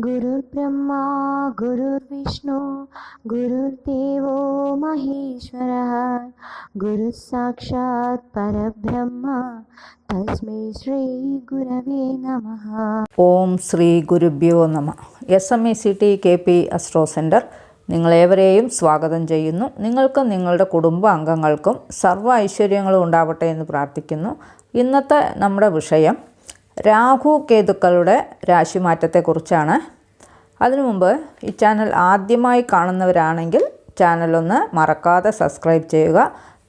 गुरुर्ब्रह्मा गुरुर्विष्णु गुरुर्देवो महेश्वरः गुरुः साक्षात् परब्रह्म तस्मै श्रीगुरवे नमः ഓം ശ്രീ ഗുരുഭ്യോ നമ S M E C T K P astro centre നിങ്ങളേവരെയും സ്വാഗതം ചെയ്യുന്നു നിങ്ങൾക്കും നിങ്ങളുടെ കുടുംബ അംഗങ്ങൾക്കും സർവ്വ ഐശ്വര്യങ്ങളും ഉണ്ടാവട്ടെ എന്ന് പ്രാർത്ഥിക്കുന്നു ഇന്നത്തെ നമ്മുടെ വിഷയം രാഹു കേതുക്കളുടെ രാശിമാറ്റത്തെക്കുറിച്ചാണ്. അതിനു മുമ്പ് ഈ ചാനൽ ആദ്യമായി കാണുന്നവരാണെങ്കിൽ ചാനലൊന്ന് മറക്കാതെ സബ്സ്ക്രൈബ് ചെയ്യുക.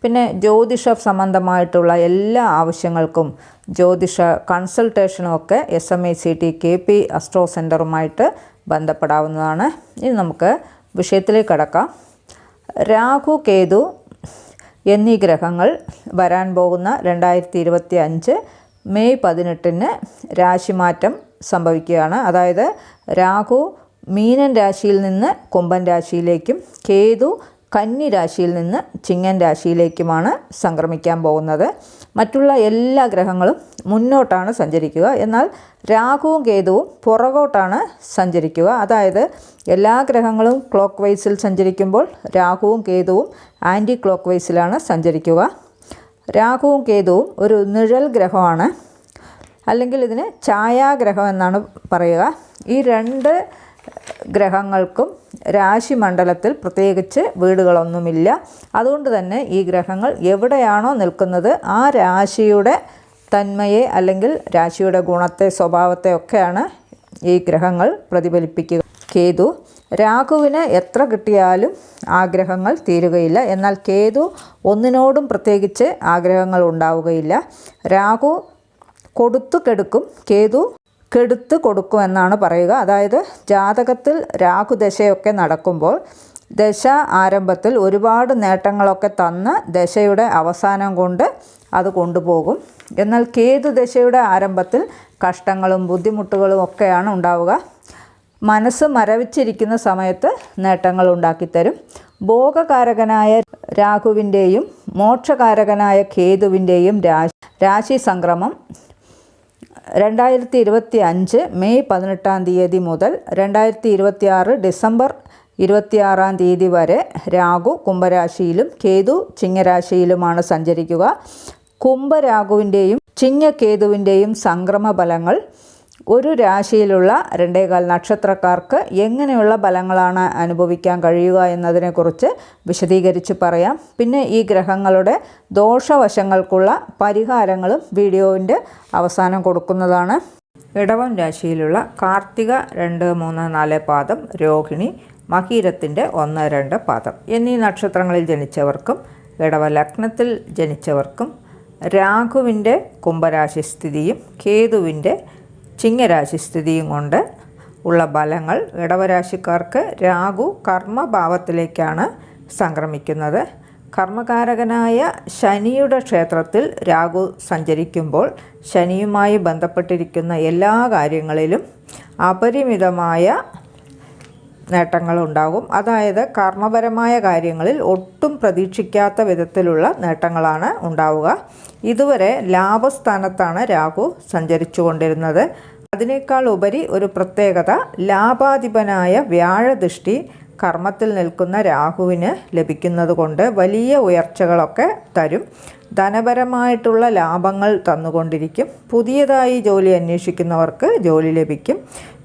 പിന്നെ ജ്യോതിഷ സംബന്ധമായിട്ടുള്ള എല്ലാ ആവശ്യങ്ങൾക്കും ജ്യോതിഷ കൺസൾട്ടേഷനും ഒക്കെ S M I C T K P astro സെന്ററുമായിട്ട് ബന്ധപ്പെടാവുന്നതാണ്. ഇനി നമുക്ക് വിഷയത്തിലേക്ക് കടക്കാം. രാഹു കേതു എന്നീ ഗ്രഹങ്ങൾ വരാൻ പോകുന്ന രണ്ടായിരത്തി ഇരുപത്തി അഞ്ച് മെയ് പതിനെട്ടിന് രാശിമാറ്റം സംഭവിക്കുകയാണ്. അതായത് രാഹു മീനൻ രാശിയിൽ നിന്ന് കുംഭൻ രാശിയിലേക്കും കേതു കന്നി രാശിയിൽ നിന്ന് ചിങ്ങൻ രാശിയിലേക്കുമാണ് സംക്രമിക്കാൻ പോകുന്നത്. മറ്റുള്ള എല്ലാ ഗ്രഹങ്ങളും മുന്നോട്ടാണ് സഞ്ചരിക്കുക. എന്നാൽ രാഹുവും കേതുവും പുറകോട്ടാണ് സഞ്ചരിക്കുക. അതായത് എല്ലാ ഗ്രഹങ്ങളും ക്ലോക്ക് വൈസിൽ സഞ്ചരിക്കുമ്പോൾ രാഹുവും കേതുവും ആന്റി ക്ലോക്ക് വൈസിലാണ് സഞ്ചരിക്കുക. രാഹുവും കേതുവും ഒരു നിഴൽ ഗ്രഹമാണ്. അല്ലെങ്കിൽ ഇതിന് ഛായാഗ്രഹം എന്നാണ് പറയുക. ഈ രണ്ട് ഗ്രഹങ്ങൾക്കും രാശിമണ്ഡലത്തിൽ പ്രത്യേകിച്ച് വീടുകളൊന്നുമില്ല. അതുകൊണ്ട് തന്നെ ഈ ഗ്രഹങ്ങൾ എവിടെയാണോ നിൽക്കുന്നത് ആ രാശിയുടെ തന്മയെ അല്ലെങ്കിൽ രാശിയുടെ ഗുണത്തെ സ്വഭാവത്തെ ഒക്കെയാണ് ഈ ഗ്രഹങ്ങൾ പ്രതിഫലിപ്പിക്കുക. കേതു രാഹുവിന് എത്ര കിട്ടിയാലും ആഗ്രഹങ്ങൾ തീരുകയില്ല. എന്നാൽ കേതു ഒന്നിനോടും പ്രത്യേകിച്ച് ആഗ്രഹങ്ങൾ ഉണ്ടാവുകയില്ല. രാഹു കൊടുത്തു കെടുക്കും കേതു കെടുത്ത് കൊടുക്കും എന്നാണ് പറയുക. അതായത് ജാതകത്തിൽ രാഹുദശയൊക്കെ നടക്കുമ്പോൾ ദശ ആരംഭത്തിൽ ഒരുപാട് നേട്ടങ്ങളൊക്കെ തന്ന് ദശയുടെ അവസാനം കൊണ്ട് അത് കൊണ്ടുപോകും. എന്നാൽ കേതു ദശയുടെ ആരംഭത്തിൽ കഷ്ടങ്ങളും ബുദ്ധിമുട്ടുകളും ഒക്കെയാണ് ഉണ്ടാവുക. മനസ്സ് മരവിച്ചിരിക്കുന്ന സമയത്ത് നേട്ടങ്ങൾ ഉണ്ടാക്കിത്തരും. ഭോഗകാരകനായ രാഹുവിന്റെയും മോക്ഷകാരകനായ കേതുവിന്റെയും രാശി സംക്രമം രണ്ടായിരത്തി ഇരുപത്തി അഞ്ച് മെയ് പതിനെട്ടാം തീയതി മുതൽ രണ്ടായിരത്തി ഇരുപത്തി ആറ് ഡിസംബർ ഇരുപത്തിയാറാം തീയതി വരെ രാഹു കുംഭരാശിയിലും കേതു ചിങ്ങരാശിയിലുമാണ് സഞ്ചരിക്കുക. കുംഭരാഹുവിന്റെയും ചിങ്ങക്കേതുവിന്റെയും സംക്രമ ഫലങ്ങൾ ഒരു രാശിയിലുള്ള രണ്ടേകാൽ നക്ഷത്രക്കാർക്ക് എങ്ങനെയുള്ള ഫലങ്ങളാണ് അനുഭവിക്കാൻ കഴിയുക എന്നതിനെക്കുറിച്ച് വിശദീകരിച്ച് പറയാം. പിന്നെ ഈ ഗ്രഹങ്ങളുടെ ദോഷവശങ്ങൾക്കുള്ള പരിഹാരങ്ങളും വീഡിയോവിന്റെ അവസാനം കൊടുക്കുന്നതാണ്. ഇടവം രാശിയിലുള്ള കാർത്തിക രണ്ട് മൂന്ന് നാല് പാദം രോഹിണി മകീരത്തിന്റെ ഒന്ന് രണ്ട് പാദം എന്നീ നക്ഷത്രങ്ങളിൽ ജനിച്ചവർക്കും ഇടവ ലഗ്നത്തിൽ ജനിച്ചവർക്കും രാഘുവിന്റെ കുംഭരാശി സ്ഥിതിയും കേതുവിന്റെ ചിങ്ങരാശിസ്ഥിതിയും കൊണ്ട് ഉള്ള ഫലങ്ങൾ ഇടവരാശിക്കാർക്ക് രാഹു കർമ്മഭാവത്തിലേക്കാണ് സംക്രമിക്കുന്നത്. കർമ്മകാരകനായ ശനിയുടെ ക്ഷേത്രത്തിൽ രാഹു സഞ്ചരിക്കുമ്പോൾ ശനിയുമായി ബന്ധപ്പെട്ടിരിക്കുന്ന എല്ലാ കാര്യങ്ങളിലും അപരിമിതമായ നേട്ടങ്ങളുണ്ടാകും. അതായത് കർമ്മപരമായ കാര്യങ്ങളിൽ ഒട്ടും പ്രതീക്ഷിക്കാത്ത വിധത്തിലുള്ള നേട്ടങ്ങളാണ് ഉണ്ടാവുക. ഇതുവരെ ലാഭസ്ഥാനത്താണ് രാഹു സഞ്ചരിച്ചു കൊണ്ടിരുന്നത് അതിനേക്കാൾ ഉപരി ഒരു പ്രത്യേകത ലാഭാധിപനായ വ്യാഴദൃഷ്ടി കർമ്മത്തിൽ നിൽക്കുന്ന രാഹുവിന് ലഭിക്കുന്നത് കൊണ്ട് വലിയ ഉയർച്ചകളൊക്കെ തരും. ധനപരമായിട്ടുള്ള ലാഭങ്ങൾ തന്നുകൊണ്ടിരിക്കും. പുതിയതായി ജോലി അന്വേഷിക്കുന്നവർക്ക് ജോലി ലഭിക്കും.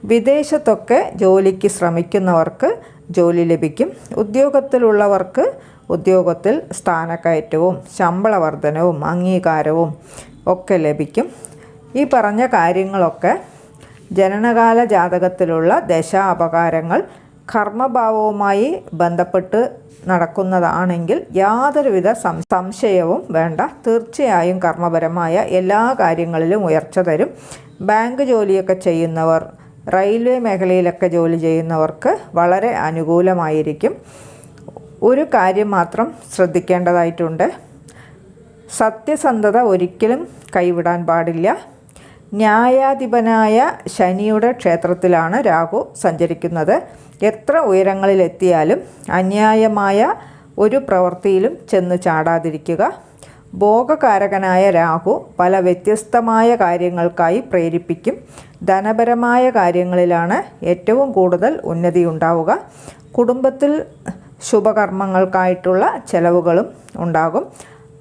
വിദേശത്തൊക്കെ ജോലിക്ക് ശ്രമിക്കുന്നവർക്ക് ജോലി ലഭിക്കും. ഉദ്യോഗത്തിലുള്ളവർക്ക് ഉദ്യോഗത്തിൽ സ്ഥാനക്കയറ്റവും ശമ്പള വർധനവും അംഗീകാരവും ഒക്കെ ലഭിക്കും. ഈ പറഞ്ഞ കാര്യങ്ങളൊക്കെ ജനനകാല ജാതകത്തിലുള്ള ദശ അപകാരങ്ങൾ കർമ്മഭാവവുമായി ബന്ധപ്പെട്ട് നടക്കുന്നതാണെങ്കിൽ യാതൊരുവിധ സംശയവും വേണ്ട. തീർച്ചയായും കർമ്മപരമായ എല്ലാ കാര്യങ്ങളിലും ഉയർച്ച തരും. ബാങ്ക് ജോലിയൊക്കെ ചെയ്യുന്നവർ റെയിൽവേ മേഖലയിലൊക്കെ ജോലി ചെയ്യുന്നവർക്ക് വളരെ അനുകൂലമായിരിക്കും. ഒരു കാര്യം മാത്രം ശ്രദ്ധിക്കേണ്ടതായിട്ടുണ്ട്. സത്യസന്ധത ഒരിക്കലും കൈവിടാൻ പാടില്ല. ന്യായാധിപനായ ശനിയുടെ ക്ഷേത്രത്തിലാണ് രാഹു സഞ്ചരിക്കുന്നത്. എത്ര ഉയരങ്ങളിലെത്തിയാലും അന്യായമായ ഒരു പ്രവൃത്തിയിലും ചെന്ന് ചാടാതിരിക്കുക. ഭോഗകാരകനായ രാഹു പല വ്യത്യസ്തമായ കാര്യങ്ങൾക്കായി പ്രേരിപ്പിക്കും. ധനപരമായ കാര്യങ്ങളിലാണ് ഏറ്റവും കൂടുതൽ ഉന്നതി ഉണ്ടാവുക. കുടുംബത്തിൽ ശുഭകർമ്മങ്ങൾക്കായിട്ടുള്ള ചെലവുകളും ഉണ്ടാകും.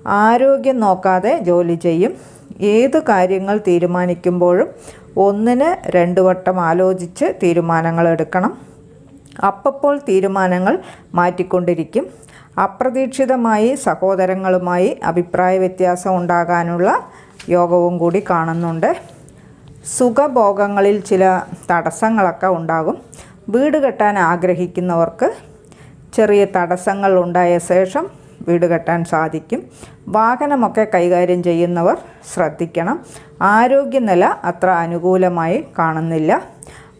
ആരോഗ്യം നോക്കാതെ ജോലി ചെയ്യും. ഏത് കാര്യങ്ങൾ തീരുമാനിക്കുമ്പോഴും ഒന്നിന് രണ്ട് വട്ടം ആലോചിച്ച് തീരുമാനങ്ങൾ എടുക്കണം. അപ്പപ്പോൾ തീരുമാനങ്ങൾ മാറ്റിക്കൊണ്ടിരിക്കും. അപ്രതീക്ഷിതമായി സഹോദരങ്ങളുമായി അഭിപ്രായ വ്യത്യാസം ഉണ്ടാകാനുള്ള യോഗവും കൂടി കാണുന്നുണ്ട്. സുഖഭോഗങ്ങളിൽ ചില തടസ്സങ്ങളൊക്കെ ഉണ്ടാകും. വീട് കെട്ടാൻ ആഗ്രഹിക്കുന്നവർക്ക് ചെറിയ തടസ്സങ്ങൾ ഉണ്ടായ ശേഷം വീട് കെട്ടാൻ സാധിക്കും. വാഹനമൊക്കെ കൈകാര്യം ചെയ്യുന്നവർ ശ്രദ്ധിക്കണം. ആരോഗ്യനില അത്ര അനുകൂലമായി കാണുന്നില്ല.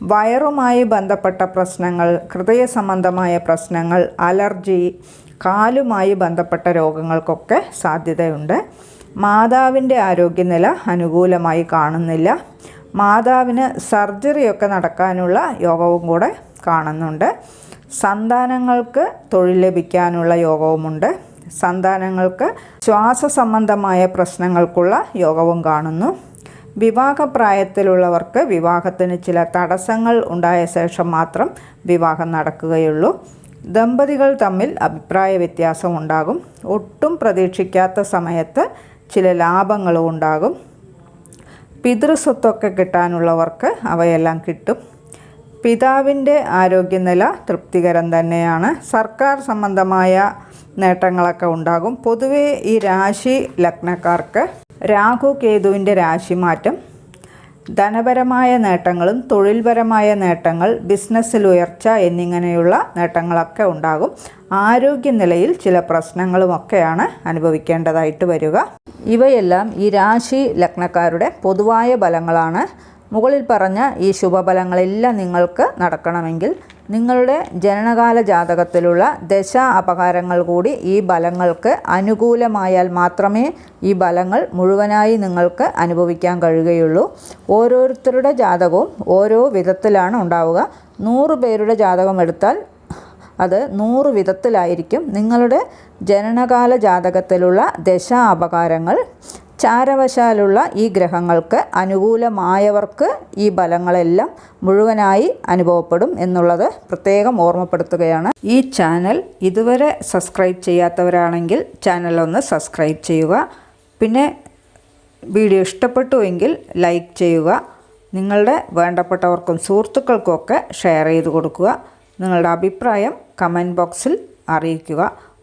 വയറുമായി ബന്ധപ്പെട്ട പ്രശ്നങ്ങൾ ഹൃദയ സംബന്ധമായ പ്രശ്നങ്ങൾ അലർജി കാലുമായി ബന്ധപ്പെട്ട രോഗങ്ങൾക്കൊക്കെ സാധ്യതയുണ്ട്. മാതാവിന്റെ ആരോഗ്യനില അനുകൂലമായി കാണുന്നില്ല. മാതാവിന് സർജറിയൊക്കെ നടക്കാനുള്ള യോഗവും കൂടെ കാണുന്നുണ്ട്. സന്താനങ്ങൾക്ക് തൊഴിൽ ലഭിക്കാനുള്ള യോഗവുമുണ്ട്. സന്താനങ്ങൾക്ക് ശ്വാസ സംബന്ധമായ പ്രശ്നങ്ങൾക്കുള്ള യോഗവും കാണുന്നു. വിവാഹപ്രായത്തിലുള്ളവർക്ക് വിവാഹത്തിന് ചില തടസ്സങ്ങൾ ഉണ്ടായ ശേഷം മാത്രം വിവാഹം നടക്കുകയുള്ളൂ. ദമ്പതികൾ തമ്മിൽ അഭിപ്രായ വ്യത്യാസം ഉണ്ടാകും. ഒട്ടും പ്രതീക്ഷിക്കാത്ത സമയത്ത് ചില ലാഭങ്ങളും ഉണ്ടാകും. പിതൃസ്വത്തൊക്കെ കിട്ടാനുള്ളവർക്ക് അവയെല്ലാം കിട്ടും. പിതാവിന്റെ ആരോഗ്യനില തൃപ്തികരം തന്നെയാണ്. സർക്കാർ സംബന്ധമായ നേട്ടങ്ങളൊക്കെ ഉണ്ടാകും. പൊതുവേ ഈ രാശി ലഗ്നക്കാർക്ക് രാഹു കേതുവിന്റെ രാശിമാറ്റം ധനപരമായ നേട്ടങ്ങളും തൊഴിൽപരമായ നേട്ടങ്ങൾ ബിസിനസ്സിൽ ഉയർച്ച എന്നിങ്ങനെയുള്ള നേട്ടങ്ങളൊക്കെ ഉണ്ടാകും. ആരോഗ്യനിലയിൽ ചില പ്രശ്നങ്ങളുമൊക്കെയാണ് അനുഭവിക്കേണ്ടതായിട്ട് വരിക. ഇവയെല്ലാം ഈ രാശി ലഗ്നക്കാരുടെ പൊതുവായ ഫലങ്ങളാണ്. മുകളിൽ പറഞ്ഞ ഈ ശുഭഫലങ്ങളെല്ലാം നിങ്ങൾക്ക് നടക്കണമെങ്കിൽ നിങ്ങളുടെ ജനനകാല ജാതകത്തിലുള്ള ദശ അപകാരങ്ങൾ കൂടി ഈ ഫലങ്ങൾക്ക് അനുകൂലമായാൽ മാത്രമേ ഈ ഫലങ്ങൾ മുഴുവനായി നിങ്ങൾക്ക് അനുഭവിക്കാൻ കഴിയുകയുള്ളൂ. ഓരോരുത്തരുടെ ജാതകവും ഓരോ വിധത്തിലാണ് ഉണ്ടാവുക. നൂറ് പേരുടെ ജാതകം എടുത്താൽ അത് നൂറ് വിധത്തിലായിരിക്കും. നിങ്ങളുടെ ജനനകാല ജാതകത്തിലുള്ള ദശ അപകാരങ്ങൾ ചാരവശാലുള്ള ഈ ഗ്രഹങ്ങൾക്ക് അനുകൂലമായവർക്ക് ഈ ഫലങ്ങളെല്ലാം മുഴുവനായി അനുഭവപ്പെടും എന്നുള്ളത് പ്രത്യേകം ഓർമ്മപ്പെടുത്തുകയാണ്. ഈ ചാനൽ ഇതുവരെ സബ്സ്ക്രൈബ് ചെയ്യാത്തവരാണെങ്കിൽ ചാനൽ ഒന്ന് സബ്സ്ക്രൈബ് ചെയ്യുക. പിന്നെ വീഡിയോ ഇഷ്ടപ്പെട്ടുവെങ്കിൽ ലൈക്ക് ചെയ്യുക. നിങ്ങളുടെ വേണ്ടപ്പെട്ടവർക്കും സുഹൃത്തുക്കൾക്കുമൊക്കെ ഷെയർ ചെയ്ത് കൊടുക്കുക. നിങ്ങളുടെ അഭിപ്രായം കമന്റ് ബോക്സിൽ അറിയിക്കുക.